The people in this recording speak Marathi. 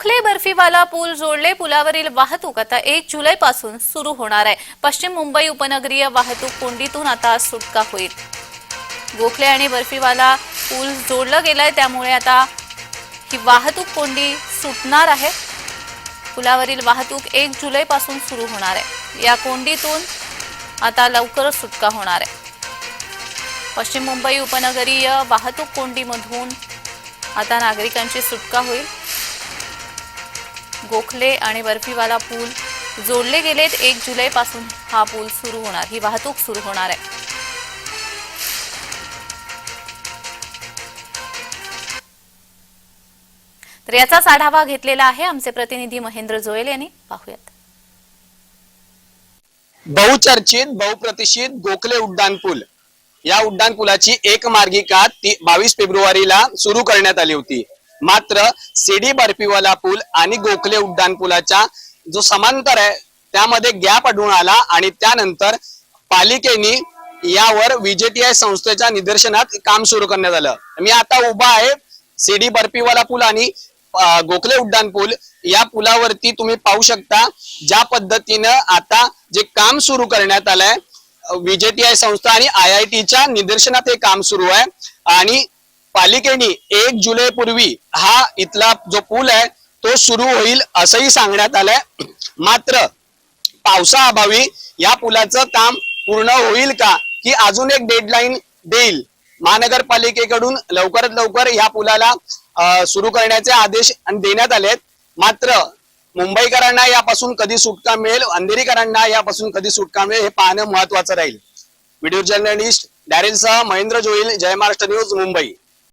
गोखले बर्फीवाला पूल जोडले पुलावरील वाहतूक आता एक जुलै पासून सुरू होणार आहे. पश्चिम मुंबई उपनगरीय वाहतूक कोंडीतून आता सुटका होईल. गोखले आणि बर्फीवाला पूल जोडलं गेलंय त्यामुळे आता ही वाहतूक कोंडी सुटणार आहे. पुलावरील वाहतूक एक जुलै पासून सुरू होणार आहे. या कोंडीतून आता लवकरच सुटका होणार आहे. पश्चिम मुंबई उपनगरीय वाहतूक कोंडीमधून आता नागरिकांची सुटका होईल. गोखले आणि बर्फीवाला पूल जोडले गेलेत. एक जुलै पासून हा पूल सुरू होणार ही वाहतूक सुरू होणार आहे. तर याचाच आढावा घेतलेला आहे आमचे प्रतिनिधी महेंद्र जोयल यांनी. पाहूयात. बहुचर्चित बहुप्रतिष्ठित गोखले उड्डाण पूल. या उड्डाण पुलाची एक मार्गिका बावीस फेब्रुवारीला सुरू करण्यात आली होती. मात्र सिडी बर्फीवाला पूल आणि गोखले उड्डाण पुलाचा जो समांतर आहे त्यामध्ये गॅप आढळून आला आणि त्यानंतर पालिकेने यावर विजेटीआय संस्थेच्या निदर्शनात काम सुरू करण्यात आलं. मी आता उभा आहे सिडी बर्फीवाला पूल आणि गोखले उड्डाण पूल. या पुलावरती तुम्ही पाहू शकता ज्या पद्धतीनं आता जे काम सुरू करण्यात आलंय विजेटीआय संस्था आणि आय आय टीच्या निदर्शनात हे काम सुरू आहे. आणि पालिकेने एक जुलै पूर्वी हा इथला जो पूल आहे तो सुरू होईल असंही सांगण्यात आलंय. मात्र पावसाअभावी या पुलाचं काम पूर्ण होईल का की अजून एक डेडलाईन देईल. महानगरपालिकेकडून लवकरात लवकर या पुलाला सुरू करण्याचे आदेश देण्यात आलेत. मात्र मुंबईकरांना यापासून कधी सुटका मिळेल अंधेरीकरांना यापासून कधी सुटका मिळेल हे पाहणं महत्वाचं राहील. व्हिडिओ जर्नलिस्ट डॅरेल सह महेंद्र जोईल जय महाराष्ट्र न्यूज मुंबई.